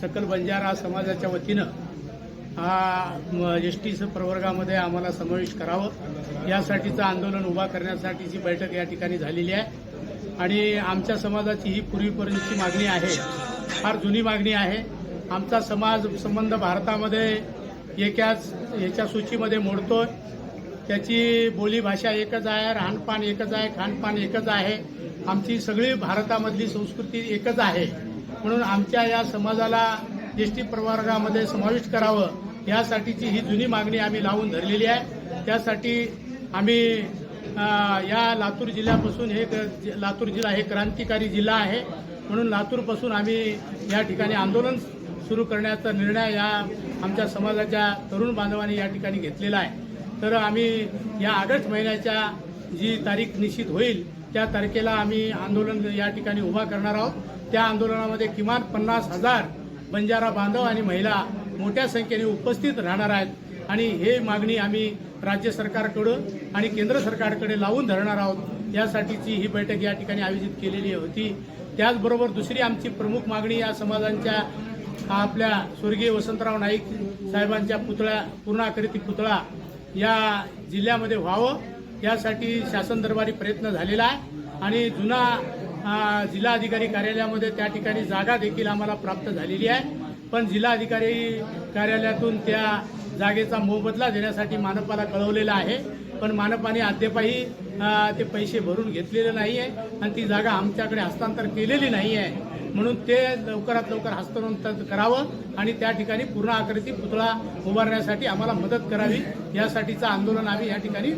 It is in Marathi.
सकल बंजारा समाजाच्या वतीनं हा एस टी प्रवर्गामध्ये आम्हाला समावेश करावं. यासाठीचं आंदोलन उभा करण्यासाठीची बैठक या ठिकाणी झालेली आहे. आणि आमच्या समाजाची ही पूर्वीपर्यंतची मागणी आहे फार जुनी मागणी आहे. आमचा समाज संबंध भारतामध्ये एकाच याच्या सूचीमध्ये मोडतोय. त्याची बोलीभाषा एकच आहे राहणपान एकच आहे खानपान एकच आहे. आमची सगळी भारतामधली संस्कृती एकच आहे. म्हणून आमच्या या समाजाला एस टी प्रवर्गामध्ये समाविष्ट करावं यासाठीची ही जुनी मागणी आम्ही लावून धरलेली आहे. त्यासाठी आम्ही या लातूर जिल्ह्यापासून हे लातूर जिल्हा हे क्रांतिकारी जिल्हा आहे. म्हणून लातूरपासून आम्ही या ठिकाणी आंदोलन सुरू करण्याचा निर्णय या आमच्या समाजाच्या तरुण बांधवांनी या ठिकाणी घेतलेला आहे. तर आम्ही या ऑगस्ट महिन्याच्या जी तारीख निश्चित होईल त्या तारखेला आम्ही आंदोलन या ठिकाणी उभा करणार आहोत. त्या आंदोलनामध्ये किमान पन्नास हजार बंजारा बांधव आणि महिला मोठ्या संख्येने उपस्थित राहणार आहेत. आणि हे मागणी आम्ही राज्य सरकारकडं आणि केंद्र सरकारकडे लावून धरणार आहोत. यासाठीची ही बैठक या ठिकाणी आयोजित केलेली होती. त्याचबरोबर दुसरी आमची प्रमुख मागणी या समाजांच्या आपल्या स्वर्गीय वसंतराव नाईक साहेबांच्या पुतळ्या पूर्णाकृती पुतळा या जिल्ह्यामध्ये व्हावं. यासाठी शासन दरबारी प्रयत्न झालेला आहे. आणि जुना जिल्हाधिकारी कार्यालयामध्ये त्या ठिकाणी जागा देखील आम्हाला प्राप्त झालेली आहे. पण जिल्हाधिकारी कार्यालयातून त्या जागेचा मोबदला देण्यासाठी मानपाला कळवलेला आहे. पण मानपाने अद्यापही ते पैसे भरून घेतलेले नाही आहे आणि ती जागा आमच्याकडे हस्तांतर केलेली नाही आहे म्हणून ते लवकरात लवकर हस्तांतर करावं आणि त्या ठिकाणी पूर्ण आकृती पुतळा उभारण्यासाठी आम्हाला मदत करावी. यासाठीचं आंदोलन आम्ही या ठिकाणी